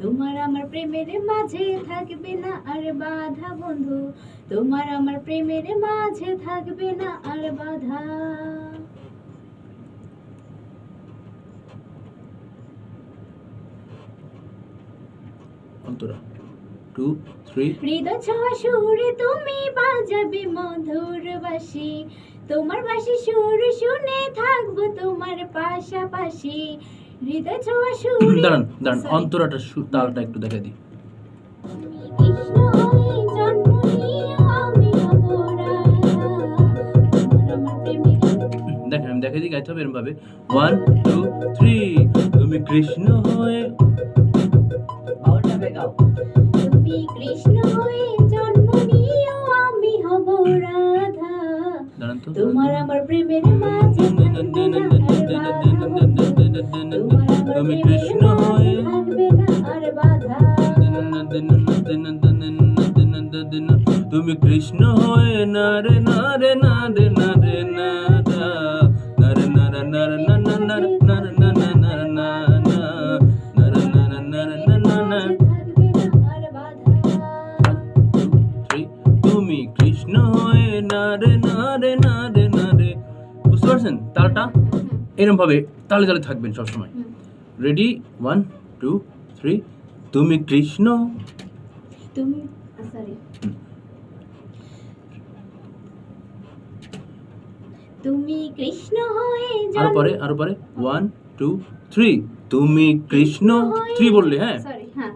তোমার আমার প্রেমের মাঝে থাকবে না আর বাধা বন্ধু। তোমার আমার প্রেমের মাঝে থাকবে না আর বাধা। অন্তরা টু থ্রি হৃদয় ছোঁয়া সুরে তুমি বাজাবে মধুর বাসি তোমার বাসি সুর শুনে থাকব তোমার পাশাপাশি। দাঁড়ান দাঁড়ান অন্তরাটা তালটা একটু দেখা দিই। দেখেন আমি দেখা দিই গাইতে হবে এরকম ভাবে ওয়ান টু থ্রি তুমি কৃষ্ণ হয়ে তুমি কৃষ্ণ হয়ে জন্ম আমি হব রাধা তোমার আমার প্রেমের মাঝে হয়ে তুমি কৃষ্ণ হয়ে না রে না রে না রে না রে, না. তুমি কৃষ্ণ হয়ে না রে না রে না রে না রে। বুঝতে পারছেন? তালটা? এরকম ভাবে তালে তালে থাকবেন সবসময়। রেডি ওয়ান টু থ্রি তুমি কৃষ্ণ। তুমি সরি তুমি কৃষ্ণ হয়ে আর পরে আর পরে। ওয়ান টু থ্রি তুমি কৃষ্ণ। থ্রি বললে হ্যাঁ?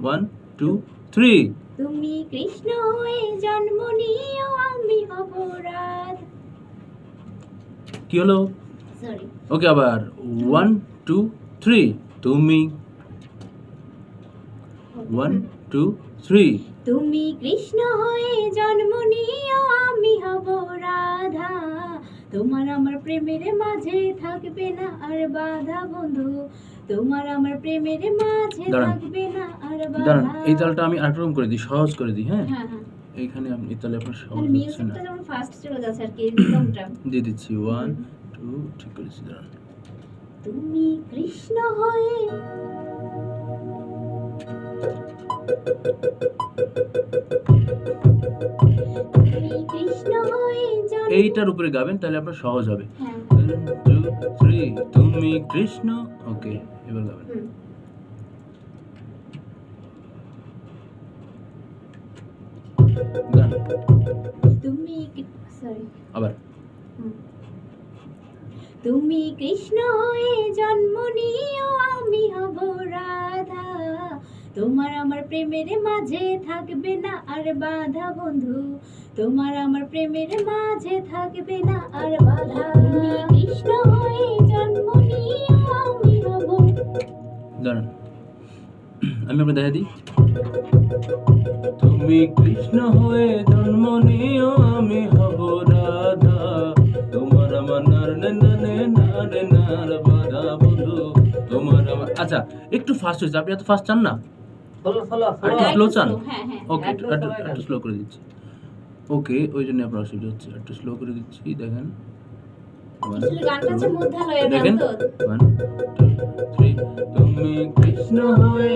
ওয়ান টু থ্রি তুমি কৃষ্ণ হয়ে জন্ম নিয়েও আমি হব রাধ কি হলো? ওকে আবার। ওয়ান টু থ্রি তুমি ওয়ান টু থ্রি তুমি কৃষ্ণ হয়ে জন্ম নিয়েও আমি হব রাধা। তোমার আমার প্রেমের মাঝে থাকবে না আর বাধা বন্ধু। তোমার আমার প্রেমের মাঝে থাকবে না আর দাঁড়ান বাধা এই তালটা আমি আরেকটা রকম করে দিই সহজ করে দিই হ্যাঁ? হ্যাঁ হ্যাঁ। এইখানে আপনি এই তালে আপনার সহজ হচ্ছে না। ফাস্ট চলে যাচ্ছে আর কি দিয়ে দিচ্ছি। ওয়ান টু ঠিক করেছি দাঁড়ান। তুমি কৃষ্ণ হয়ে এইটার উপরে গাবেন তাহলে আপনার সহজ হবে। হ্যাঁ। তুমি কৃষ্ণ ওকে এবার গাবেন। তুমি সরি আবার। তুমি কৃষ্ণ হয়ে জন্ম নিয়েও আমি হব রাধা। তোমার আমার প্রেমের মাঝে থাকবে না আর বাধা বন্ধু। তোমার আমার প্রেমের মাঝে থাকবে না আর বাধা। কৃষ্ণ জন্ম নিয়েও আমি হব। আমি দেখা দিই। তুমি কৃষ্ণ হয়ে জন্ম নিও আমি হব রাধা। তোমার আমার নার আচ্ছা একটু ফাস্ট হয়েছে। আপনি এত ফাস্ট চান না? একটু চান? হ্যাঁ হ্যাঁ। ওকে একটু একটু slow একটু স্লো করে দিচ্ছি। ওকে ওই জন্য আপনার অসুবিধা হচ্ছে। একটু স্লো করে দিচ্ছি দেখেন। দেখেন। ওয়ান টু থ্রি তুমি কৃষ্ণ হয়ে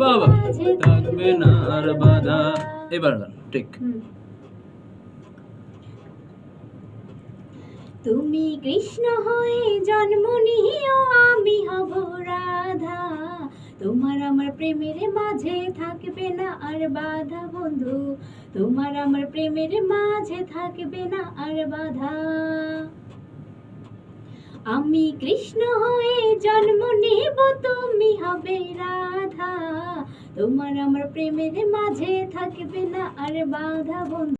বাবা, থাকবে না আর বাধা। এবার গান, ঠিক। তুমি কৃষ্ণ হয়ে জন্ম নিয়েও আমি হব রাধা। তোমার আমার প্রেমের মাঝে থাকবে না আর বাধা, বন্ধু। তোমার আমার প্রেমের মাঝে থাকবে না আর বাধা। আমি কৃষ্ণ হয়ে জন্ম নেব, তুমি হবে রাধা। তোমার আমার প্রেমের মাঝে থাকবে না আর বাধা বন্ধু।